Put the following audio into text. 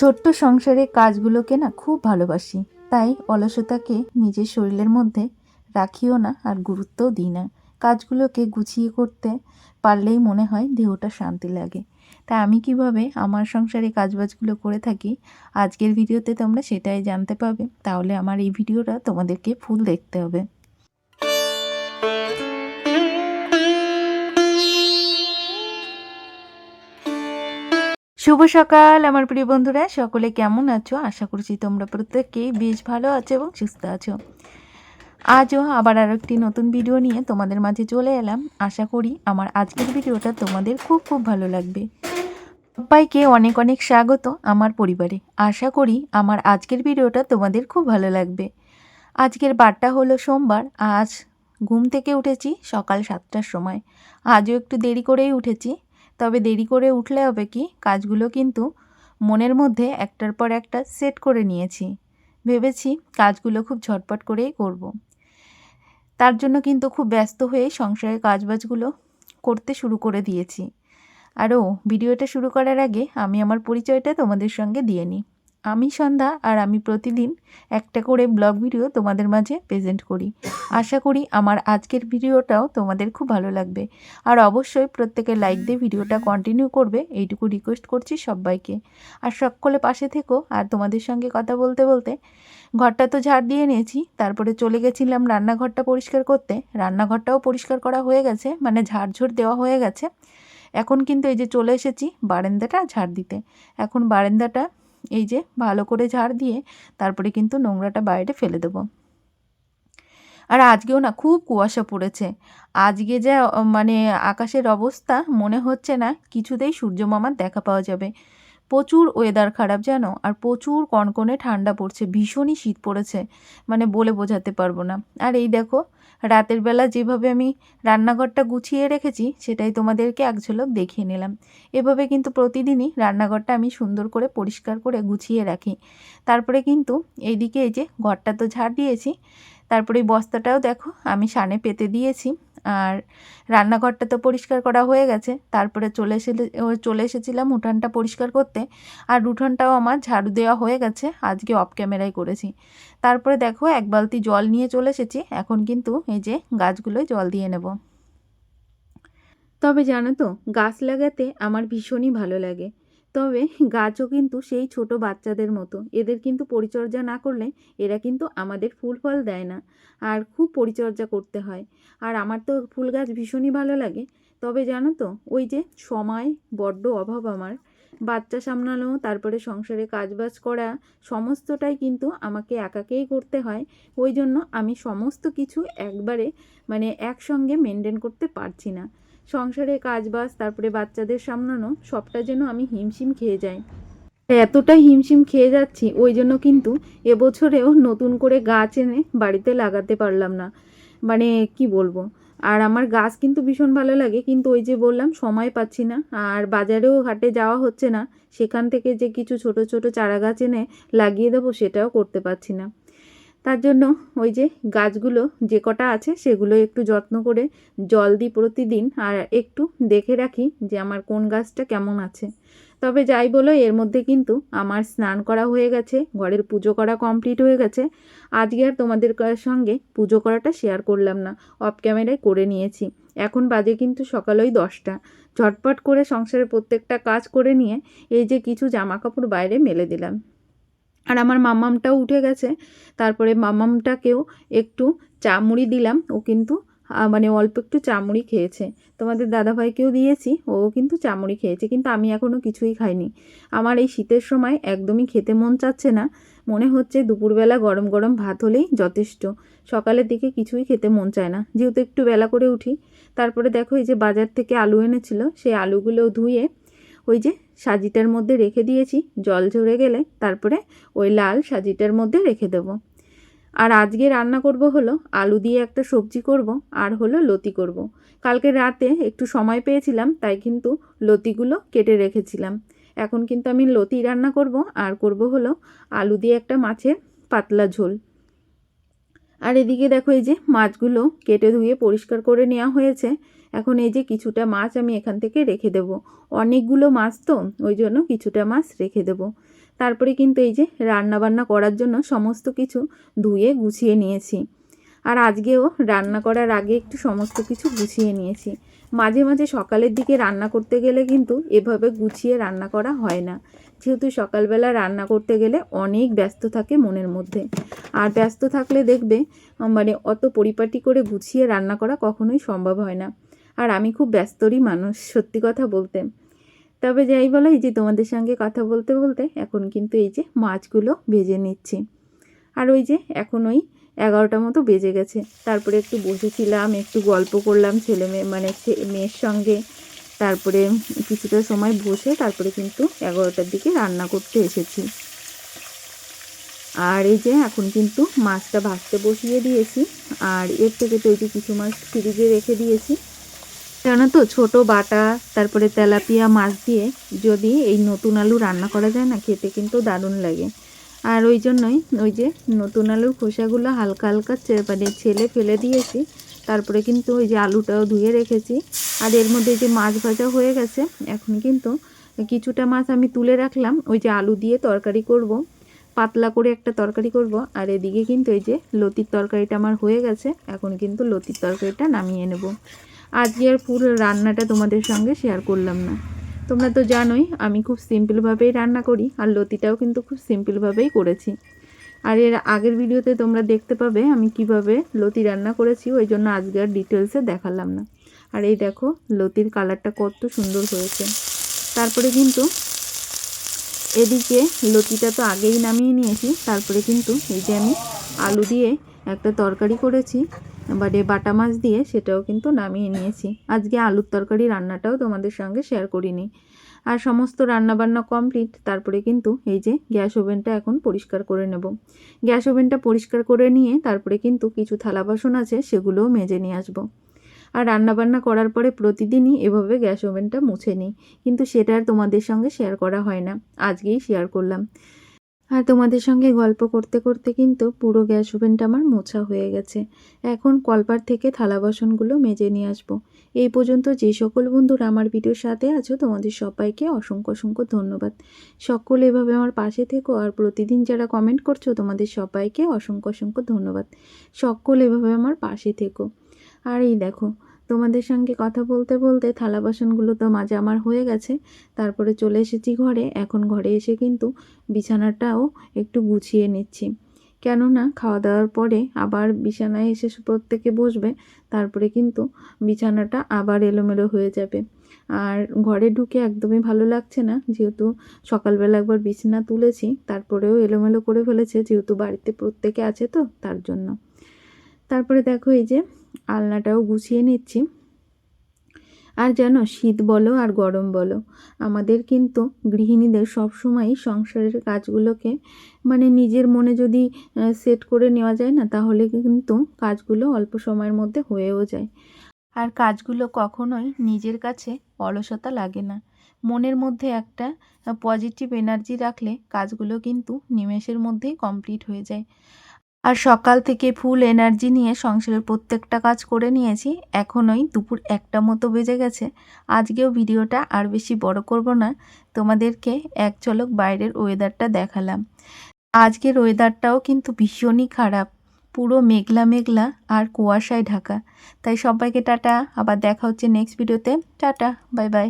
ছোট্ট সংসারে কাজগুলোকে না খুব ভালোবাসি। তাই অলসতাকে নিজের শরীরের মধ্যে রাখিও না আর গুরুত্বও দিই না। কাজগুলোকে গুছিয়ে করতে পারলেই মনে হয় দেহটা শান্তি লাগে। তাই আমি কীভাবে আমার সংসারে কাজবাজগুলো করে থাকি, আজকের ভিডিওতে তোমরা সেটাই জানতে পাবে। তাহলে আমার এই ভিডিওটা তোমাদেরকে ফুল দেখতে হবে। শুভ সকাল, আমার প্রিয় বন্ধুরা। সকলে কেমন আছো? আশা করছি তোমরা প্রত্যেকেই বেশ ভালো আছো এবং সুস্থ আছো। আজও আবার আর একটি নতুন ভিডিও নিয়ে তোমাদের মাঝে চলে এলাম। আশা করি আমার আজকের ভিডিওটা তোমাদের খুব খুব ভালো লাগবে। সবাইকে অনেক অনেক স্বাগত আমার পরিবারে। আশা করি আমার আজকের ভিডিওটা তোমাদের খুব ভালো লাগবে। আজকের বারটা হলো সোমবার। আজ ঘুম থেকে উঠেছি সকাল সাতটার সময়। আজও একটু দেরি করেই উঠেছি। তবে দেরি করে উঠলে হবে কি? কাজগুলো কিন্তু মনের মধ্যে একটার পর একটা সেট করে নিয়েছি। ভেবেছি কাজগুলো খুব ঝটপট করেই করব। তার জন্য কিন্তু খুব ব্যস্ত হয়ে সংসারের কাজবাজগুলো করতে শুরু করে দিয়েছি। আরও ভিডিওটা শুরু করার আগে আমি আমার পরিচয়টা তোমাদের সঙ্গে দিয়ে নিই। আমি সন্ধ্যা আর আমি প্রতিদিন একটা করে ব্লগ ভিডিও তোমাদের মাঝে প্রেজেন্ট করি। আশা করি আমার আজকের ভিডিওটাও তোমাদের খুব ভালো লাগবে। আর অবশ্যই প্রত্যেকে লাইক দিয়ে ভিডিওটা কন্টিনিউ করবে, এইটুকু রিকোয়েস্ট করছি সবাইকে। আর সকলে পাশে থেকো, আর তোমাদের সঙ্গে কথা বলতে বলতে ঘরটা তো ঝাড় দিয়ে নিয়েছি তারপরে চলে গেছিলাম রান্নাঘরটা পরিষ্কার করতে। রান্নাঘরটাও পরিষ্কার করা হয়ে গেছে মানে ঝাড়ঝুড় দেওয়া হয়ে গেছে। এখন কিন্তু এই যে চলে এসেছি বারান্দাটা ঝাড় দিতে। এখন বারান্দাটা এই যে ভালো করে ঝাড় দিয়ে তারপরে কিন্তু নোংরাটা বাইরে ফেলে দেবো। আর আজকেও না খুব কুয়াশা পড়েছে। আজকে যা মানে আকাশের অবস্থা মনে হচ্ছে না কিছুতেই সূর্য মামার দেখা পাওয়া যাবে। প্রচুর ওয়েদার খারাপ জানো আর প্রচুর কনকনে ঠান্ডা পড়ছে, ভীষণই শীত পড়েছে মানে বলে বোঝাতে পারব না। আর এই দেখো রাতের বেলা যেভাবে আমি রান্নাঘরটা গুছিয়ে রেখেছি, সেটাই তোমাদেরকে এক ঝলক দেখিয়ে নিলাম। এভাবে কিন্তু প্রতিদিনই রান্নাঘরটা আমি সুন্দর করে পরিষ্কার করে গুছিয়ে রাখি। তারপরে কিন্তু এইদিকে এই যে ঘরটা তো ঝাড় দিয়েছি, তারপরে বস্তাটাও দেখো আমি সানে পেতে দিয়েছি। আর রান্নাঘরটা তো পরিষ্কার করা হয়ে গেছে। তারপরে চলে এসে চলে এসেছিলাম উঠানটা পরিষ্কার করতে। আর উঠানটাও আমার ঝাড়ু দেওয়া হয়ে গেছে, আজকে অফ ক্যামেরায় করেছি। তারপরে দেখো এক বালতি জল নিয়ে চলে এসেছি, এখন কিন্তু এই যে গাছগুলোয় জল দিয়ে নেব। তবে জানো তো, গাছ লাগাতে আমার ভীষণই ভালো লাগে। তবে গাছও কিন্তু সেই ছোট বাচ্চাদের মতো। এদের কিন্তু পরিচর্যা না করলে এরা কিন্তু আমাদের ফুল ফল দেয় না। আর খুব পরিচর্যা করতে হয়। আর আমার তো ফুল গাছ ভীষণই ভালো লাগে। তবে জানো তো, ওই যে সময়, বড্ড অভাব আমার। বাচ্চা সামলানো, তারপরে সংসারে কাজবাজ করা, সমস্তটাই কিন্তু আমাকে একাকেই করতে হয়। ওই জন্য আমি সমস্ত কিছু একবারে মানে একসঙ্গে মেনটেন করতে পারছি না। সংসারে কাজবাজ, তারপরে বাচ্চাদের সামলানো, সবটা যেন আমি হিমশিম খেয়ে যাই। এতটা হিমশিম খেয়ে যাচ্ছি, ওই জন্য কিন্তু এবছরেও নতুন করে গাছ এনে বাড়িতে লাগাতে পারলাম না। মানে কি বলব? আর আমার গাছ কিন্তু ভীষণ ভালো লাগে, কিন্তু ওই যে বললাম, সময় পাচ্ছি না। আর বাজারেও হাটে যাওয়া হচ্ছে না, সেখান থেকে যে কিছু ছোট ছোট চারা গাছ এনে লাগিয়ে দেবো, সেটাও করতে পারছি না। তার জন্য ওই যে গাছগুলো যে কটা আছে সেগুলো একটু যত্ন করে জল দিই প্রতিদিন আর একটু দেখে রাখি যে আমার কোন গাছটা কেমন আছে। তবে যাই বলো, এর মধ্যে কিন্তু আমার স্নান করা হয়ে গেছে, ঘরের পুজো করা কমপ্লিট হয়ে গেছে। আজকে আর তোমাদের সঙ্গে পুজো করাটা শেয়ার করলাম না অফ ক্যামেরায় করে নিয়েছি। এখন বাজে কিন্তু সকাল ওই দশটা। ঝটপট করে সংসারের প্রত্যেকটা কাজ করে নিয়ে এই যে কিছু জামা কাপড় বাইরে মেলে দিলাম। আর আমার মামামটাও উঠে গেছে। তারপরে মামামটাকেও একটু চা মুড়ি দিলাম। ও কিন্তু মানে অল্প একটু চামড়ি খেয়েছে। তোমাদের দাদাভাইকেও দিয়েছি ও কিন্তু চামড়ি খেয়েছে, কিন্তু আমি এখনও কিছুই খাইনি। আমার এই শীতের সময় একদমই খেতে মন চাচ্ছে না। মনে হচ্ছে দুপুরবেলা গরম গরম ভাত হলেই যথেষ্ট। সকালের দিকে কিছুই খেতে মন চায় না। যেহেতু একটু বেলা করে উঠি, তারপরে দেখো এই যে বাজার থেকে আলু এনেছিল, সেই আলুগুলো ধুয়ে ওই যে সাজিটার মধ্যে রেখে দিয়েছি, জল ঝরে গেলে তারপরে ওই লাল সাজিটার মধ্যে রেখে দেবো। আর আজকে রান্না করব হলো আলু দিয়ে একটা সবজি করব আর হলো লতি করব। কালকে রাতে একটু সময় পেয়েছিলাম, তাই কিন্তু লতিগুলো কেটে রেখেছিলাম। এখন কিন্তু আমি লতি রান্না করব আর করব হলো আলু দিয়ে একটা মাছের পাতলা ঝোল। আর এদিকে দেখো এই যে মাছগুলো কেটে ধুয়ে পরিষ্কার করে নেওয়া হয়েছে। এখন এই যে কিছুটা মাছ আমি এখান থেকে রেখে দেব। অনেকগুলো মাছ তো, ওই জন্য কিছুটা মাছ রেখে দেব। তারপরে কিন্তু এই যে রান্না বান্না করার জন্য সমস্ত কিছু ধুয়ে গুছিয়ে নিয়েছি। আর আজকেও রান্না করার আগে একটু সমস্ত কিছু গুছিয়ে নিয়েছি। মাঝে মাঝে সকালের দিকে রান্না করতে গেলে কিন্তু এভাবে গুছিয়ে রান্না করা হয় না। যেহেতু সকালবেলা রান্না করতে গেলে অনেক ব্যস্ত থাকে মনের মধ্যে। আর ব্যস্ত থাকলে দেখবে মানে অত পরিপাটি করে গুছিয়ে রান্না করা কখনোই সম্ভব হয় না। আর আমি খুব ব্যস্তরই মানুষ, সত্যি কথা বলতে। তবে যাই বলো, এই যে তোমাদের সঙ্গে কথা বলতে বলতে এখন কিন্তু এই যে মাছগুলো ভেজে নিচ্ছি। আর ওই যে এখন ওই এগারোটা মতো বেজে গেছে। তারপরে একটু বসেছিলাম, একটু গল্প করলাম ছেলে মেয়ে মানে মেয়ের সঙ্গে। তারপরে কিছুটা সময় বসে তারপরে কিন্তু এগারোটার দিকে রান্না করতে এসেছি। আর এই যে এখন কিন্তু মাছটা ভাজতে বসিয়ে দিয়েছি। আর এর থেকে তো এই যে কিছু মাছ ফ্রিজে রেখে দিয়েছি। জানো তো, ছোট বাটা, তারপরে তেলাপিয়া মাছ দিয়ে যদি এই নতুন আলু রান্না করা যায় না, খেতে কিন্তু দারুণ লাগে। আর ওই জন্যই ওই যে নতুন আলুর খোসাগুলো হালকা হালকা মানে ছেলে ফেলে দিয়েছি, তারপরে কিন্তু ওই যে আলুটাও ধুয়ে রেখেছি। আর এর মধ্যে যে মাছ ভাজা হয়ে গেছে, এখন কিন্তু কিছুটা মাছ আমি তুলে রাখলাম, ওই যে আলু দিয়ে তরকারি করব, পাতলা করে একটা তরকারি করব, আর এদিকে কিন্তু এই যে লতির তরকারিটা আমার হয়ে গেছে, এখন কিন্তু লতির তরকারিটা নামিয়ে নেব। আজকে আর পুরো রান্নাটা তোমাদের সঙ্গে শেয়ার করলাম না। তোমরা তো জানোই, আমি খুব সিম্পলভাবেই রান্না করি, আর লতিটাও কিন্তু খুব সিম্পলভাবেই করেছি। আর এর আগের ভিডিওতে তোমরা দেখতে পাবে আমি কীভাবে লতি রান্না করেছি, ওই জন্য আজকে আর ডিটেলসে দেখালাম না। আর এই দেখো, লতির কালারটা কত সুন্দর হয়েছে। তারপরে কিন্তু এদিকে লতিটা তো আগেই নামিয়ে নিয়েছি, তারপরে কিন্তু এই যে আমি আলু দিয়ে একটা তরকারি করেছি মানে বাটা মাছ দিয়ে সেটাও কিন্তু নামিয়ে নিয়েছি। আজকে আলুর তরকারি রান্নাটাও তোমাদের সঙ্গে শেয়ার করিনি। আর সমস্ত রান্নাবান্না কমপ্লিট তারপরে কিন্তু এই যে গ্যাস ওভেনটা এখন পরিষ্কার করে নেব। গ্যাস ওভেনটা পরিষ্কার করে নিয়ে তারপরে কিন্তু কিছু থালা বাসন আছে, সেগুলোও মেজে নিয়ে আসব। আর রান্নাবান্না করার পরে প্রতিদিনই এভাবে গ্যাস ওভেনটা মুছে নিই। কিন্তু সেটা আর তোমাদের সঙ্গে শেয়ার করা হয় না। আজকেই শেয়ার করলাম। আর তোমাদের সঙ্গে গল্প করতে করতে কিন্তু পুরো গ্যাস ওভেনটা আমার মোছা হয়ে গেছে। এখন কলপার থেকে থালা বাসনগুলো মেজে নিয়ে আসব। এই পর্যন্ত যে সকল বন্ধুরা আমার ভিডিওর সাথে আছো, তোমাদের সবাইকে অসংখ্য অসংখ্য ধন্যবাদ। সকল এভাবে আমার পাশে থেকো আর প্রতিদিন যারা কমেন্ট করছ, তোমাদের সবাইকে অসংখ্য অসংখ্য ধন্যবাদ। সকল এভাবে আমার পাশে থেকো। আর এই দেখো তোমাদের সঙ্গে কথা বলতে বলতে থালা বাসনগুলো তো মাঝে আমার হয়ে গেছে। তারপরে চলে এসেছি ঘরে। এখন ঘরে এসে কিন্তু বিছানাটাও একটু গুছিয়ে নিচ্ছি। কেননা খাওয়া দাওয়ার পরে আবার বিছানায় এসে প্রত্যেকে বসবে, তারপরে কিন্তু বিছানাটা আবার এলোমেলো হয়ে যাবে। আর ঘরে ঢুকে একদমই ভালো লাগছে না, যেহেতু সকালবেলা একবার বিছানা তুলেছি, তারপরেও এলোমেলো করে ফেলেছে, যেহেতু বাড়িতে প্রত্যেকে আছে তো, তার জন্য। তারপরে দেখো এই যে আলনাটাও গুছিয়ে নিচ্ছি। আর যেন শীত বলো আর গরম বলো, আমাদের কিন্তু গৃহিণীদের সবসময়ই সংসারের কাজগুলোকে মানে নিজের মনে যদি সেট করে নেওয়া যায় না, তাহলে কিন্তু কাজগুলো অল্প সময়ের মধ্যে হয়েও যায়। আর কাজগুলো কখনোই নিজের কাছে অলসতা লাগে না। মনের মধ্যে একটা পজিটিভ এনার্জি রাখলে কাজগুলো কিন্তু নিমেষের মধ্যেই কমপ্লিট হয়ে যায়। আর সকাল থেকে ফুল এনার্জি নিয়ে সংসারের প্রত্যেকটা কাজ করে নিয়েছি। এখনই দুপুর একটা মতো বেজে গেছে। আজকেও ভিডিওটা আর বেশি বড় করব না। তোমাদেরকে এক ঝলক বাইরের ওয়েদারটা দেখালাম। আজকের ওয়েদারটাও কিন্তু ভীষণই খারাপ। পুরো মেঘলা মেঘলা আর কুয়াশায় ঢাকা। তাই সবাইকে টাটা। আবার দেখা হচ্ছে নেক্সট ভিডিওতে টাটা। Bye bye.